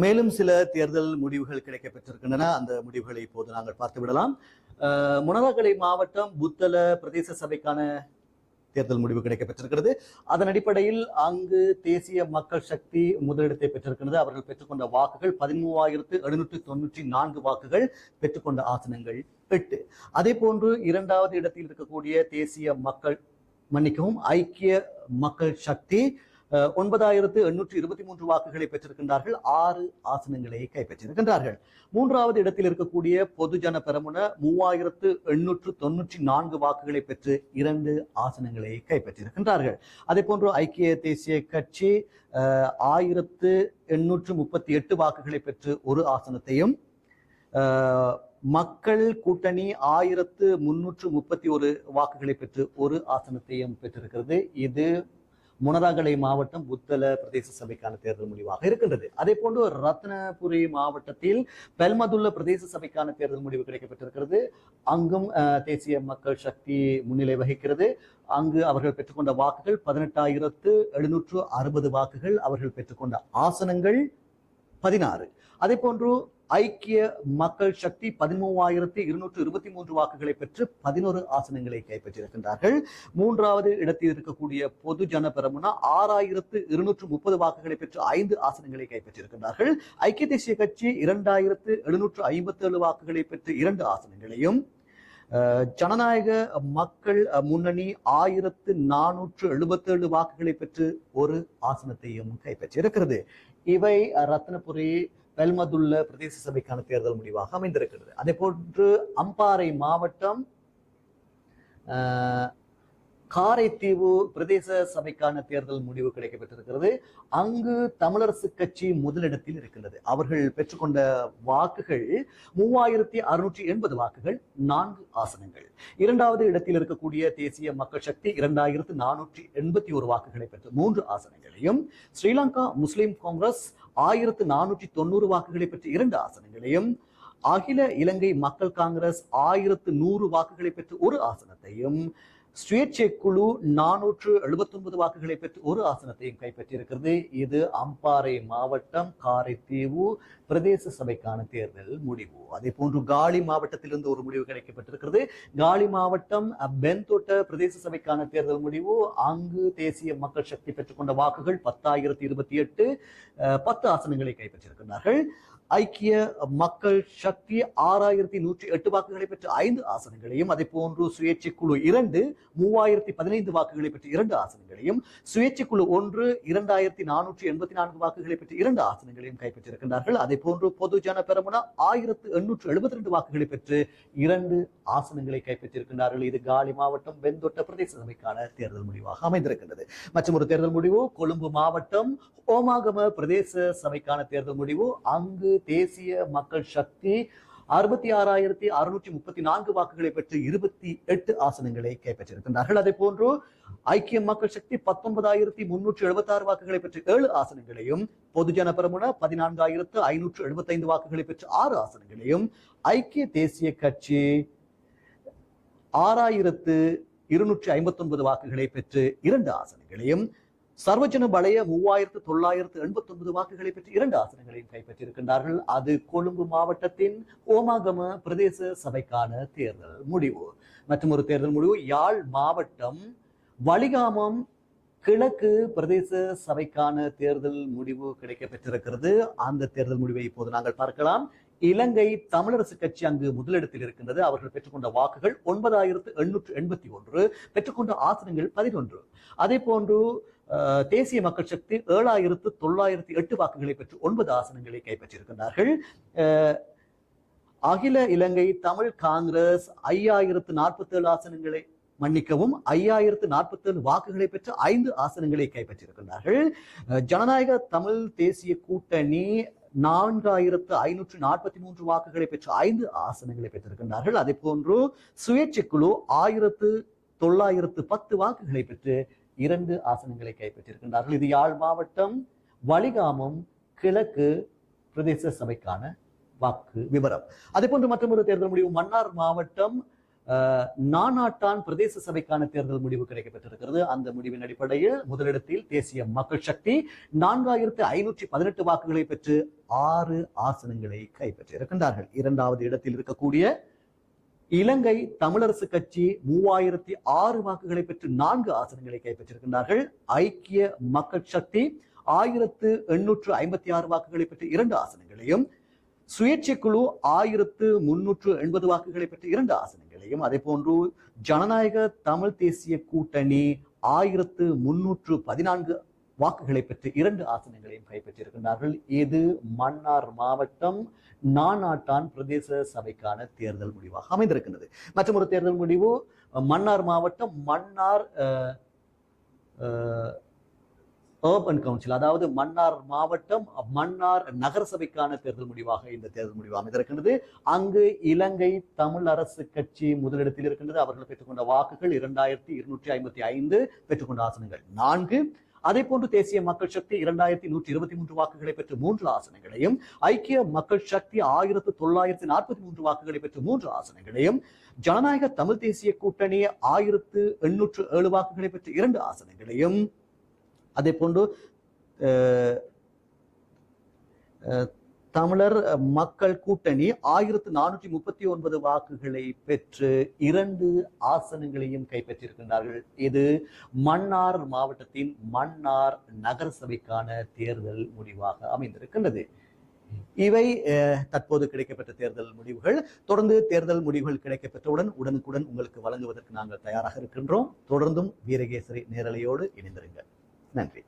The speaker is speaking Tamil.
மேலும் சில தேர்தல் முடிவுகள் கிடைக்கப்பெற்றிருக்கின்றன அந்த முடிவுகளை இப்போது நாங்கள் பார்த்து விடலாம் மாவட்டம் புத்தல பிரதேச சபைக்கான தேர்தல் முடிவு கிடைக்கப்பெற்றிருக்கிறது அதன் அடிப்படையில் அங்கு தேசிய மக்கள் சக்தி முதலிடத்தை பெற்றிருக்கிறது. அவர்கள் பெற்றுக்கொண்ட வாக்குகள் பதிமூவாயிரத்து எழுநூற்றி தொன்னூற்றி நான்கு வாக்குகள் பெற்றுக்கொண்ட ஆசனங்கள் எட்டு. அதே போன்று இரண்டாவது இடத்தில் இருக்கக்கூடிய தேசிய மக்கள் மன்னிக்கவும் ஐக்கிய மக்கள் சக்தி ஒன்பதாயிரத்து எண்ணூற்றி இருபத்தி மூன்று வாக்குகளை பெற்றிருக்கின்றார்கள். ஆறு ஆசனங்களை கைப்பற்றியிருக்கின்றார்கள் மூன்றாவது இடத்தில் இருக்கக்கூடிய பொதுஜன பெரமுன மூவாயிரத்து எண்ணூற்று தொன்னூற்றி நான்கு வாக்குகளை பெற்று இரண்டு ஆசனங்களை கைப்பற்றியிருக்கின்றார்கள் அதே போன்று ஐக்கிய தேசிய கட்சி ஆயிரத்து எண்ணூற்று முப்பத்தி எட்டு வாக்குகளை பெற்று ஒரு ஆசனத்தையும் மக்கள் கூட்டணி ஆயிரத்து முன்னூற்று முப்பத்தி ஒரு வாக்குகளை பெற்று ஒரு ஆசனத்தையும் பெற்றிருக்கிறது. இது முனராகலை மாவட்டம் புத்தல பிரதேச சபைக்கான தேர்தல் முடிவாக இருக்கின்றது. அதே போன்று ரத்னபுரி மாவட்டத்தில் பெல்மதுல்ல பிரதேச சபைக்கான தேர்தல் முடிவு கிடைக்கப்பட்டிருக்கிறது. அங்கும் தேசிய மக்கள் சக்தி முன்னிலை வகிக்கிறது. அங்கு அவர்கள் பெற்றுக்கொண்ட வாக்குகள் பதினெட்டாயிரத்து எழுநூற்று அறுபது வாக்குகள் அவர்கள் பெற்றுக்கொண்ட ஆசனங்கள் பதினாறு. அதே போன்று ஐக்கிய மக்கள் சக்தி பதிமூவாயிரத்தி இருநூற்று இருபத்தி மூன்று வாக்குகளை பெற்று பதினோரு ஆசனங்களை கைப்பற்றியிருக்கின்றார்கள். மூன்றாவது இடத்தில் இருக்கக்கூடிய பொது ஜன பெரமுனா ஆறாயிரத்து இருநூற்று முப்பது வாக்குகளை பெற்று ஐந்து ஆசனங்களை கைப்பற்றியிருக்கின்றார்கள். ஐக்கிய தேசிய கட்சி இரண்டாயிரத்து எழுநூற்று ஐம்பத்தி ஏழு வாக்குகளை பெற்று இரண்டு ஆசனங்களையும் ஜனநாயக மக்கள் முன்னணி ஆயிரத்து நானூற்று எழுபத்தேழு வாக்குகளை பெற்று ஒரு ஆசனத்தையும் கைப்பற்றியிருக்கிறது. இவை ரத்னபுரி பெல்மதுல்ல பிரதேச சபைக்கான தேர்தல் முடிவாக அமைந்திருக்கிறது. அதே போன்று அம்பாறை மாவட்டம் காரைத்தீவு பிரதேச சபைக்கான தேர்தல் முடிவு கிடைக்கப்பட்டிருக்கிறது. அங்கு தமிழரசு கட்சி முதலிடத்தில் இருக்கின்றது. அவர்கள் பெற்றுக்கொண்ட வாக்குகள் மூவாயிரத்தி அறுநூற்றி எண்பது வாக்குகள் நான்கு ஆசனங்கள். இரண்டாவது இடத்தில் இருக்கக்கூடிய தேசிய மக்கள் சக்தி இரண்டாயிரத்து நானூற்றி எண்பத்தி ஒரு வாக்குகளை பெற்று மூன்று ஆசனங்களையும் ஸ்ரீலங்கா முஸ்லிம் காங்கிரஸ் ஆயிரத்து நானூற்றி தொண்ணூறு வாக்குகளை பெற்ற இரண்டு ஆசனங்களையும் அகில இலங்கை மக்கள் காங்கிரஸ் ஆயிரத்து நூறு வாக்குகளை பெற்ற ஒரு ஆசனத்தையும் சுயேட்சை குழு நானூற்று எழுபத்தொன்பது வாக்குகளை பெற்று ஒரு ஆசனத்தையும் கைப்பற்றியிருக்கிறது. இது அம்பாறை மாவட்டம் காரைத்தீவு பிரதேச சபைக்கான தேர்தல் முடிவு. அதே போன்று காலி மாவட்டத்திலிருந்து ஒரு முடிவு கிடைக்கப்பட்டிருக்கிறது. காலி மாவட்டம் பென்தோட்ட பிரதேச சபைக்கான தேர்தல் முடிவு. அங்கு தேசிய மக்கள் சக்தி பெற்றுக்கொண்ட வாக்குகள் பத்தாயிரத்தி இருபத்தி எட்டு பத்து ஆசனங்களை கைப்பற்றியிருக்கிறார்கள் ஐக்கிய மக்கள் சக்தி ஆறாயிரத்தி நூற்றி எட்டு வாக்குகளை பெற்ற ஐந்து ஆசனங்களையும் அதே போன்று சுயேட்சை குழு இரண்டு மூவாயிரத்தி பதினைந்து வாக்குகளை பெற்ற இரண்டு ஆசனங்களையும் சுயேட்சை குழு ஒன்று இரண்டாயிரத்தி நானூற்றி எண்பத்தி நான்கு வாக்குகளை பெற்று இரண்டு ஆசனங்களையும் கைப்பற்றியிருக்கின்றார்கள் அதே போன்று பொதுஜன பெரமுனா ஆயிரத்து எண்ணூற்று எழுபத்தி ரெண்டு வாக்குகளை பெற்று இரண்டு ஆசனங்களை கைப்பற்றியிருக்கின்றார்கள் இது காலி மாவட்டம் வெந்தொட்ட பிரதேச சபைக்கான தேர்தல் முடிவாக அமைந்திருக்கின்றது. மற்றும் ஒரு தேர்தல் முடிவு கொழும்பு மாவட்டம் ஓமாகம பிரதேச சபைக்கான தேர்தல் முடிவு. அங்கு தேசிய மக்கள் சக்தி அறுபத்தி ஆறாயிரத்தி அறுநூற்றி முப்பத்தி நான்கு வாக்குகளை பெற்று இருபத்தி எட்டு ஆசனங்களை கைப்பற்றியிருக்கின்றார்கள். அதே போன்று ஐக்கிய மக்கள் சக்தி பத்தொன்பதாயிரத்தி முன்னூற்றி எழுபத்தி ஆறு வாக்குகளை பெற்று ஏழு ஆசனங்களையும் பொதுஜன பெருமுன பதினான்காயிரத்து ஐநூற்று எழுபத்தைந்து வாக்குகளை பெற்று ஆறு ஆசனங்களையும் ஐக்கிய தேசிய கட்சி ஆறாயிரத்து இருநூற்றி ஐம்பத்தி ஒன்பது வாக்குகளை பெற்று இரண்டு ஆசனங்களையும் சர்வஜன பலய மூவாயிரத்து தொள்ளாயிரத்து எண்பத்தி ஒன்பது வாக்குகளை பெற்று இரண்டு ஆசனங்களையும் கைப்பற்றியிருக்கின்றார்கள். அது கொழும்பு மாவட்டத்தின் ஓமாகம பிரதேச சபைக்கான தேர்தல் முடிவு. மற்றும் ஒரு தேர்தல் முடிவு யாழ் மாவட்டம் வலிகாமம் கிழக்கு பிரதேச சபைக்கான தேர்தல் முடிவு கிடைக்கப்பெற்றிருக்கிறது. அந்த தேர்தல் முடிவை இப்போது நாங்கள் பார்க்கலாம். இலங்கை தமிழரசு கட்சி அங்கு முதலிடத்தில் இருக்கின்றது. அவர்கள் பெற்றுக்கொண்ட வாக்குகள் ஒன்பதாயிரத்து எண்ணூற்று எண்பத்தி ஒன்று பெற்றுக்கொண்ட ஆசனங்கள் பதினொன்று. அதே போன்று தேசிய மக்கள் சக்தி ஏழாயிரத்து தொள்ளாயிரத்தி எட்டு வாக்குகளை பெற்று ஒன்பது ஆசனங்களை கைப்பற்றியிருக்கின்றார்கள். அகில இலங்கை தமிழ் காங்கிரஸ் ஐயாயிரத்து நாற்பத்தேழு ஆசனங்களை மன்னிக்கவும் ஐயாயிரத்து நாற்பத்தேழு வாக்குகளை பெற்று ஐந்து ஆசனங்களை கைப்பற்றியிருக்கின்றார்கள். அஹ், ஜனநாயக தமிழ் தேசிய கூட்டணி நான்காயிரத்து ஐநூற்று நாற்பத்தி மூன்று வாக்குகளை பெற்று ஐந்து ஆசனங்களை பெற்றிருக்கின்றார்கள். அதே போன்று சுயேட்சை குழு ஆயிரத்து தொள்ளாயிரத்து பத்து வாக்குகளை பெற்று இரண்டு ஆசனங்களை கைப்பற்றியிருக்கின்றார்கள். இது யாழ் மாவட்டம் வலிகாமம் கிழக்கு பிரதேச சபைக்கான வாக்கு விவரம் அதே போன்று மற்றொரு தேர்தல் முடிவு மன்னார் மாவட்டம் நானாட்டான் பிரதேச சபைக்கான தேர்தல் முடிவு கிடைக்கப்பட்டிருக்கிறது. அந்த முடிவின் அடிப்படையில் முதலிடத்தில் தேசிய மக்கள் சக்தி நான்காயிரத்து ஐநூற்றி பதினெட்டு வாக்குகளை பெற்று ஆறு ஆசனங்களை கைப்பற்றியிருக்கின்றார்கள். இரண்டாவது இடத்தில் இருக்கக்கூடிய இலங்கை தமிழரசு கட்சி மூவாயிரத்தி ஆறு வாக்குகளை பெற்று நான்கு ஆசனங்களை கைப்பற்றியிருக்கின்றார்கள் ஐக்கிய மக்கள் சக்தி ஆயிரத்து எண்ணூற்று ஐம்பத்தி ஆறு வாக்குகளை பெற்று இரண்டு ஆசனங்களையும் சுயேட்சை குழு ஆயிரத்து முன்னூற்று எண்பது வாக்குகளை பெற்று இரண்டு ஆசனங்களையும் அதே போன்று ஜனநாயக தமிழ் தேசிய கூட்டணி ஆயிரத்து முன்னூற்று பதினான்கு வாக்குகளை பெற்று இரண்டு ஆசனங்களையும் கைப்பற்றியிருக்கின்றார்கள். இது மன்னார் மாவட்டம் நானாட்டான் பிரதேச சபைக்கான தேர்தல் முடிவாக அமைந்திருக்கின்றது. மற்றும் ஒரு தேர்தல் முடிவு மன்னார் மாவட்டம் மன்னார் ஏர்பன் கவுன்சில் அதாவது மன்னார் மாவட்டம் மன்னார் நகரசபைக்கான தேர்தல் முடிவாக இந்த தேர்தல் முடிவு அமைந்திருக்கின்றது. அங்கு இலங்கை தமிழ் அரசு கட்சி முதலிடத்தில் இருக்கின்றது. அவர்கள் பெற்றுக்கொண்ட வாக்குகள் இரண்டாயிரத்தி இருநூற்றி ஐம்பத்தி ஐந்து பெற்றுக்கொண்ட ஆசனங்கள் நான்கு. அதே போன்று தேசிய மக்கள் சக்தி இரண்டாயிரத்தி நூற்றி இருபத்தி மூன்று வாக்குகளை பெற்று மூன்று ஆசனங்களையும் ஐக்கிய மக்கள் சக்தி ஆயிரத்து தொள்ளாயிரத்தி நாற்பத்தி மூன்று வாக்குகளை பெற்று மூன்று ஆசனங்களையும் ஜனநாயக தமிழ் தேசிய கூட்டணி ஆயிரத்து எண்ணூற்று ஏழு வாக்குகளை பெற்று இரண்டு ஆசனங்களையும் அதே போன்று தமிழர் மக்கள் கூட்டணி ஆயிரத்து நானூற்றி முப்பத்தி ஒன்பது வாக்குகளை பெற்று இரண்டு ஆசனங்களையும் கைப்பற்றியிருக்கின்றார்கள். இது மன்னார் மாவட்டத்தின் மன்னார் நகரசபைக்கான தேர்தல் முடிவாக அமைந்திருக்கின்றது. இவை தற்போது கிடைக்கப்பட்ட தேர்தல் முடிவுகள். தொடர்ந்து தேர்தல் முடிவுகள் கிடைக்கப்பெற்றவுடன் உடனுக்குடன் உங்களுக்கு வழங்குவதற்கு நாங்கள் தயாராக இருக்கின்றோம். தொடர்ந்தும் வீரகேசரி நேரலையோடு இணைந்திருங்கள். நன்றி.